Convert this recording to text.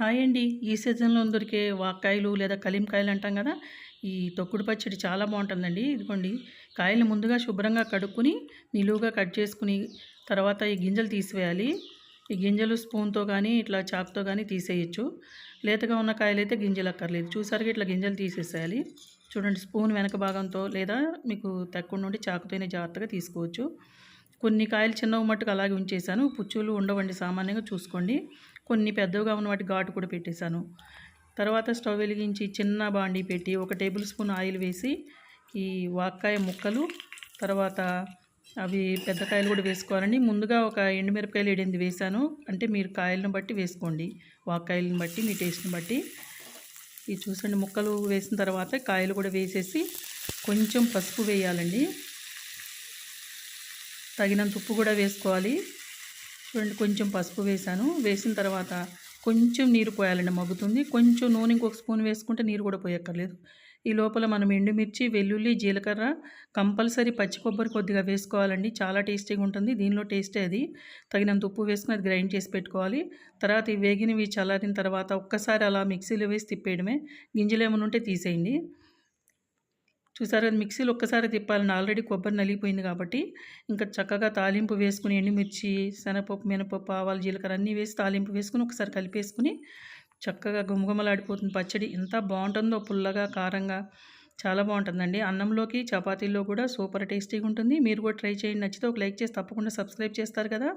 Hi అండి ఈ సీజన్లో దొరికే వాక్కాయలు లేదా కలింకాయలు అంటాం కదా ఈ తొక్కుడు పచ్చడి చాలా బాగుంటుందండి. ఇదిగోండి కాయలు ముందుగా శుభ్రంగా కడుక్కుని నిలువుగా కట్ చేసుకుని తర్వాత ఈ గింజలు తీసివేయాలి. ఈ గింజలు స్పూన్తో కానీ ఇట్లా చాకుతో కానీ తీసేయచ్చు. లేతగా ఉన్న కాయలు అయితే గింజలు అక్కర్లేదు. చూసారుగా ఇట్లా గింజలు తీసేసేయాలి. చూడండి స్పూన్ వెనక భాగంతో లేదా మీకు తక్కువ నుండి చాకుతోనే జాగ్రత్తగా తీసుకోవచ్చు. కొన్ని కాయలు చిన్నవి మట్టుకు అలాగే ఉంచేసాను పుచ్చులు ఉండవండి సామాన్యంగా చూసుకోండి. కొన్ని పెద్దవిగా ఉన్న వాటి ఘాటు కూడా పెట్టేశాను. తర్వాత స్టవ్ వెలిగించి చిన్న బాండీ పెట్టి ఒక టేబుల్ స్పూన్ ఆయిల్ వేసి ఈ వాక్కాయ ముక్కలు తర్వాత అవి పెద్ద కాయలు కూడా వేసుకోవాలండి. ముందుగా ఒక ఎండుమిరపకాయలు ఏడింది వేసాను అంటే మీరు కాయలను బట్టి వేసుకోండి. వాక్కాయలను బట్టి మీ టేస్ట్ని బట్టి. ఇది చూసండి ముక్కలు వేసిన తర్వాత కాయలు కూడా వేసేసి కొంచెం పసుపు వేయాలండి. తగినంత ఉప్పు కూడా వేసుకోవాలి. చూడండి కొంచెం పసుపు వేసాను. వేసిన తర్వాత కొంచెం నీరు పోయాలండి మగ్గుతుంది. కొంచెం నూనె ఇంకొక స్పూన్ వేసుకుంటే నీరు కూడా పోయక్కర్లేదు. ఈ లోపల మనం ఎండుమిర్చి వెల్లుల్లి జీలకర్ర కంపల్సరీ పచ్చి కొబ్బరి కొద్దిగా వేసుకోవాలండి. చాలా టేస్టీగా ఉంటుంది. దీనిలో టేస్టే అది. తగినంత ఉప్పు వేసుకుని అది గ్రైండ్ చేసి పెట్టుకోవాలి. తర్వాత ఈ వేగినవి చల్లారిన తర్వాత ఒక్కసారి అలా మిక్సీలో వేసి తిప్పేయడమే. గింజలు ఏమైనా ఉంటే తీసేయండి. చూసారు అది మిక్సీలో ఒక్కసారి తిప్పాలని ఆల్రెడీ కొబ్బరి నలిగిపోయింది కాబట్టి ఇంకా చక్కగా తాలింపు వేసుకుని ఎండుమిర్చి శనగపప్పు మినపప్పు ఆవాలు జీలకర్ర అన్నీ వేసి తాలింపు వేసుకుని ఒకసారి కలిపేసుకుని చక్కగా గుమగుమలాడిపోతుంది పచ్చడి. ఎంత బాగుంటుందో పుల్లగా కారంగా. చాలా బాగుంటుందండి. అన్నంలోకి చపాతీల్లో కూడా సూపర్ టేస్టీగా ఉంటుంది. మీరు కూడా ట్రై చేయండి. నచ్చితే ఒక లైక్ చేసి తప్పకుండా సబ్స్క్రైబ్ చేస్తారు కదా.